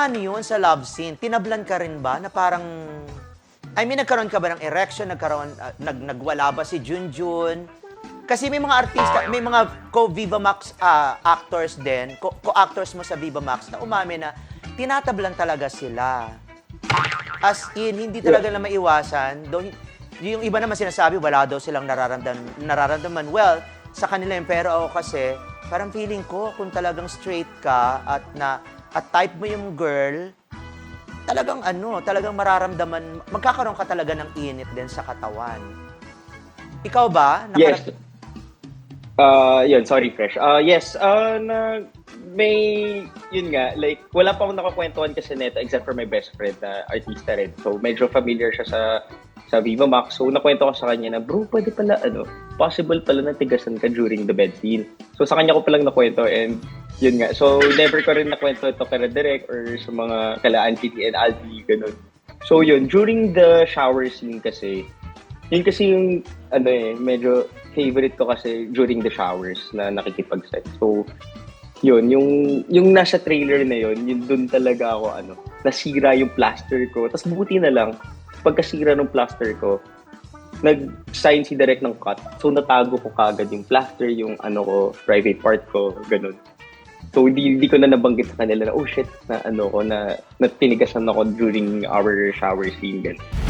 Ano yun sa love scene? Tinablan ka rin ba na parang... I mean, nagkaroon ka ba ng erection? Nagkaroon, ah, nag, nagwala ba si Junjun? Kasi may mga artista, may mga co-Viva Max ah, actors din, co- co-actors mo sa Viva Max na umamin na tinatablan talaga sila. As in, hindi talaga na maiwasan. Though, yung iba naman sinasabi, wala daw silang nararamdaman, nararamdaman. Well, sa kanila yun. Pero ako kasi, parang feeling ko, kung talagang straight ka at na at type mo yung girl, talagang ano, talagang mararamdaman, magkakaroon ka talaga ng init din sa katawan. Ikaw ba? Yes. Nakarap- Uh, yun, sorry, Fresh. Uh, yes, uh, na, may, yun nga, like, wala pa akong nakakwentuhan kasi neto except for my best friend na artista rin. So, medyo familiar siya sa sa Viva Max. So, nakwento ko sa kanya na, bro, pwede pala, ano, possible pala na tigasan ka during the bed scene. So, sa kanya ko palang nakwento and yun nga. So, never ko rin nakwento ito kay Direct or sa mga kala Auntie and Aldi, ganun. So, yun, during the shower scene kasi, yun kasi yung, ano eh, medyo favorite ko kasi during the showers na nakikipag-sex. So, yun, yung, yung nasa trailer na yun, yun dun talaga ako, ano, nasira yung plaster ko. Tapos buti na lang, pagkasira ng plaster ko, nag-sign si Direk ng cut. So, natago ko kagad yung plaster, yung ano ko, private part ko, ganun. So, hindi, hindi ko na nabanggit sa kanila na, oh shit, na ano ko, na, na tinigasan ako during our shower scene, ganun.